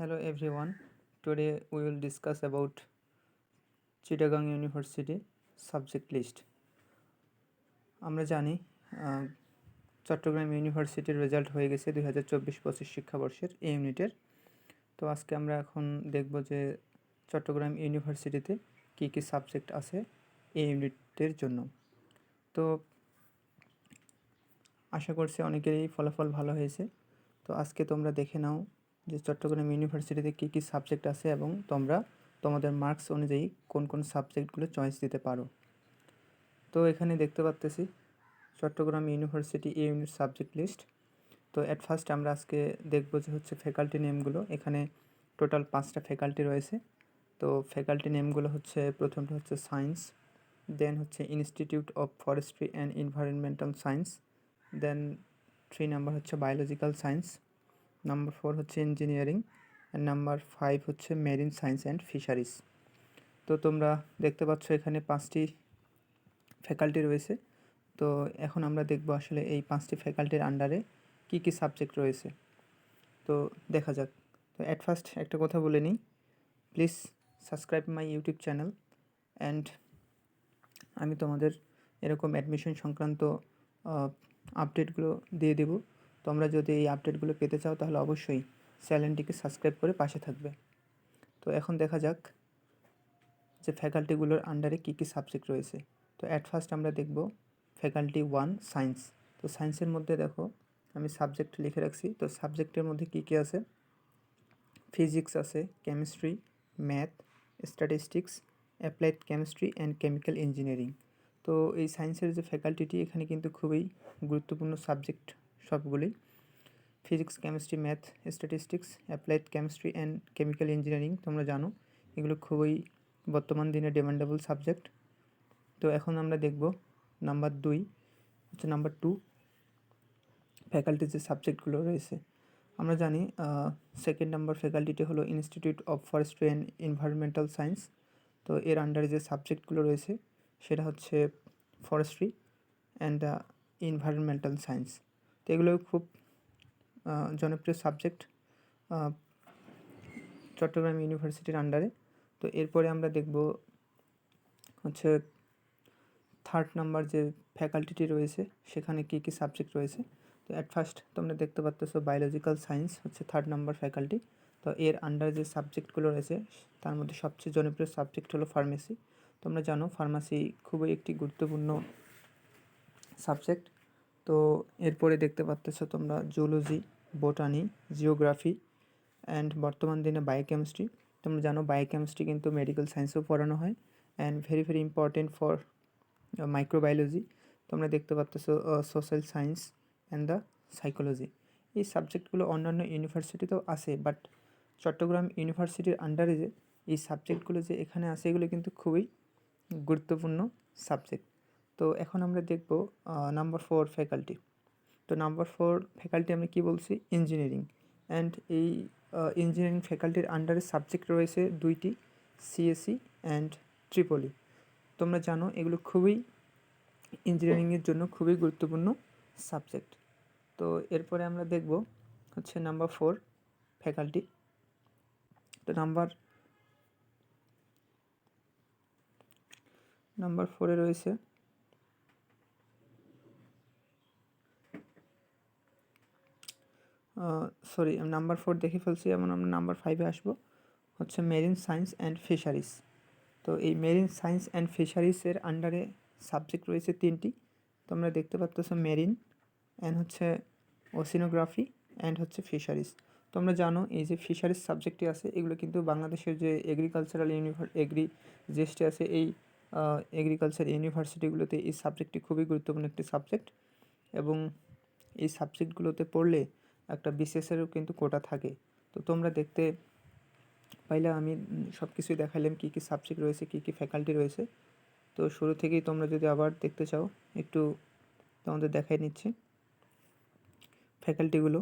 Hello, everyone. Today we will discuss about Chittagong university subject list আমরা জানি চট্টগ্রাম ইউনিভার্সিটির result হয়ে গেছে দুই হাজার চব্বিশ পঁচিশ শিক্ষাবর্ষের এই ইউনিটের তো আজকে আমরা এখন দেখব যে চট্টগ্রাম ইউনিভার্সিটিতে কী কী সাবজেক্ট আছে এই ইউনিটের জন্য। তো আশা করছি অনেকেরই ফলাফল ভালো হয়েছে। তো আজকে তোমরা দেখে নাও যে চট্টগ্রাম ইউনিভার্সিটিতে কী কী সাবজেক্ট আছে এবং তোমরা তোমাদের মার্কস অনুযায়ী কোন কোন সাবজেক্টগুলো চয়েস দিতে পারো। তো এখানে দেখতে পাচ্তেছি Chattogram university A unit subject list. তো অ্যাট ফার্স্ট আমরা আজকে দেখব যে হচ্ছে ফ্যাকাল্টি নেমগুলো এখানে টোটাল পাঁচটা ফ্যাকাল্টি রয়েছে। তো ফ্যাকাল্টি নেমগুলো হচ্ছে প্রথমটা হচ্ছে সায়েন্স দেন হচ্ছে institute of forestry and environmental science then three number হচ্ছে বায়োলজিক্যাল সায়েন্স নাম্বার ফোর হচ্ছে ইঞ্জিনিয়ারিং অ্যান্ড নাম্বার ফাইভ হচ্ছে মেরিন সায়েন্স অ্যান্ড ফিশারিজ তো তোমরা দেখতে পাচ্ছ এখানে পাঁচটি ফ্যাকাল্টি রয়েছে। তো এখন আমরা দেখব আসলে এই পাঁচটি ফ্যাকাল্টির আন্ডারে কী কী সাবজেক্ট রয়েছে। তো দেখা যাক। তো অ্যাট ফার্স্ট একটা কথা বলে নিই। Please subscribe my YouTube channel and আমি তোমাদের এরকম অ্যাডমিশন সংক্রান্ত আপডেটগুলো দিয়ে দেবো। তোমরা যদি এই আপডেটগুলো পেতে চাও, তাহলে অবশ্যই চ্যানেলটিকে সাবস্ক্রাইব করে পাশে থাকবে। তো এখন দেখা যাক যে ফ্যাকাল্টিগুলোর আন্ডারে কী কী সাবজেক্ট রয়েছে। তো অ্যাট ফার্স্ট আমরা দেখব ফ্যাকাল্টি ওয়ান সায়েন্স তো সায়েন্সের মধ্যে দেখো, আমি সাবজেক্ট লিখে রাখছি। তো সাবজেক্টের মধ্যে কী কী আছে? ফিজিক্স আছে chemistry math statistics applied chemistry and chemical engineering তো এই সায়েন্সের যে ফ্যাকাল্টিটি এখানে কিন্তু খুবই গুরুত্বপূর্ণ সাবজেক্ট সবগুলি। Physics chemistry math statistics applied chemistry and chemical engineering তোমরা জানো। এগুলো খুবই বর্তমান দিনে ডিমান্ডেবল সাবজেক্ট তো এখন আমরা দেখব নাম্বার দুই, হচ্ছে নাম্বার টু ফ্যাকাল্টির যে সাবজেক্টগুলো রয়েছে। আমরা জানি সেকেন্ড নাম্বার ফ্যাকাল্টিটি হলো institute of forestry and environmental science তো এর আন্ডারে যে সাবজেক্টগুলো রয়েছে, সেটা হচ্ছে ফরেস্ট্রি অ্যান্ড এনভায়রনমেন্টাল সায়েন্স তো এগুলো খুব জনপ্রিয় সাবজেক্ট চট্টগ্রাম ইউনিভার্সিটির আন্ডারে তো এরপরে আমরা দেখব হচ্ছে থার্ড নাম্বার যে ফ্যাকাল্টিটি রয়েছে, সেখানে কী কী সাবজেক্ট রয়েছে। তো অ্যাট ফার্স্ট তোমরা দেখতে পাচ্তেছো বায়োলজিক্যাল সায়েন্স হচ্ছে থার্ড নাম্বার ফ্যাকাল্টি তো এর আন্ডার যে সাবজেক্টগুলো রয়েছে, তার মধ্যে সবচেয়ে জনপ্রিয় সাবজেক্ট হলো ফার্মেসি তোমরা জানো ফার্মাসি খুবই একটি গুরুত্বপূর্ণ সাবজেক্ট তো এরপরে দেখতে পাচ্তেছো তোমরা জুলজি বোটানি জিওগ্রাফি অ্যান্ড বর্তমান দিনে বায়োকেমিস্ট্রি তোমরা জানো বায়োকেমিস্ট্রি কিন্তু মেডিকেল সায়েন্সেও পড়ানো হয় and very very important for microbiology তোমরা দেখতে পাচ্তেছো social science and the psychology এই সাবজেক্টগুলো অন্যান্য ইউনিভার্সিটিতেও আছে বাট চট্টগ্রাম ইউনিভার্সিটির আন্ডারে যে, এই সাবজেক্টগুলো যে এখানে আছে, এগুলো কিন্তু খুবই গুরুত্বপূর্ণ সাবজেক্ট তো এখন আমরা দেখব নাম্বার ফোর ফ্যাকাল্টি তো নাম্বার ফোর ফ্যাকাল্টি আমরা কি বলছি? ইঞ্জিনিয়ারিং অ্যান্ড এই ইঞ্জিনিয়ারিং ফ্যাকাল্টির আন্ডারে সাবজেক্ট রয়েছে দুইটি সিএসসি অ্যান্ড ট্রিপলি তোমরা জানো, এগুলো খুবই ইঞ্জিনিয়ারিংয়ের জন্য খুবই গুরুত্বপূর্ণ সাবজেক্ট তো এরপরে আমরা দেখব হচ্ছে নাম্বার ফোর ফ্যাকাল্টি তো নাম্বার নাম্বার ফোরে রয়েছে সরি নাম্বার ফোর দেখে ফেলছি, এমন আমরা নাম্বার ফাইভে আসব। হচ্ছে মেরিন সায়েন্স অ্যান্ড ফিশারিজ তো এই মেরিন সায়েন্স অ্যান্ড ফিশারিজের আন্ডারে সাবজেক্ট রয়েছে তিনটি। তোমরা দেখতে পাচ্তেছো মেরিন অ্যান্ড হচ্ছে ওসিনোগ্রাফি অ্যান্ড হচ্ছে ফিশারিজ তোমরা জানো এই যে ফিশারিজ সাবজেক্টটি আছে, এগুলো কিন্তু বাংলাদেশের যে এগ্রিকালচারাল ইউনিভার এগ্রি যেটি আছে, এই এগ্রিকালচার ইউনিভার্সিটিগুলোতে এই সাবজেক্টটি খুবই গুরুত্বপূর্ণ একটি সাবজেক্ট এবং এই সাবজেক্টগুলোতে পড়লে একটা বিসিএসেরও কিন্তু কোটা থাকে। তো তোমরা দেখতে পাইলে আমি সব কিছুই দেখাইলাম, কী কী সাবজেক্ট রয়েছে, কী কী ফ্যাকাল্টি রয়েছে। তো শুরু থেকেই তোমরা যদি আবার দেখতে চাও, একটু তোমাদের দেখাই নিচ্ছি। ফ্যাকাল্টিগুলো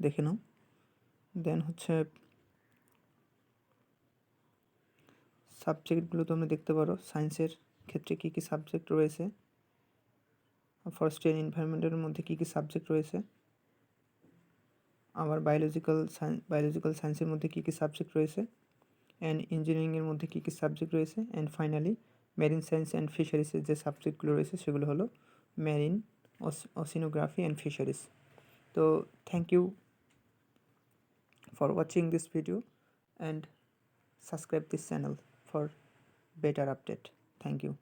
দেখে নাও। দেন হচ্ছে সাবজেক্টগুলো তোমরা দেখতে পারো সায়েন্সের ক্ষেত্রে কী কী সাবজেক্ট রয়েছে। ফরেস্ট্রি অ্যান্ড এনভায়রনমেন্টের মধ্যে কী কী সাবজেক্ট রয়েছে। আবার বায়োলজিক্যাল সায়েন্স বায়োলজিক্যাল সায়েন্সের মধ্যে কী কী সাবজেক্ট রয়েছে? অ্যান্ড ইঞ্জিনিয়ারিংয়ের মধ্যে কী কী সাবজেক্ট রয়েছে? And finally marine science and ফিশারিসের যে সাবজেক্টগুলো রয়েছে, সেগুলো হলো মেরিন ওসিনোগ্রাফি অ্যান্ড ফিশারিস তো thank you for watching this video and subscribe this channel for better update. Thank you.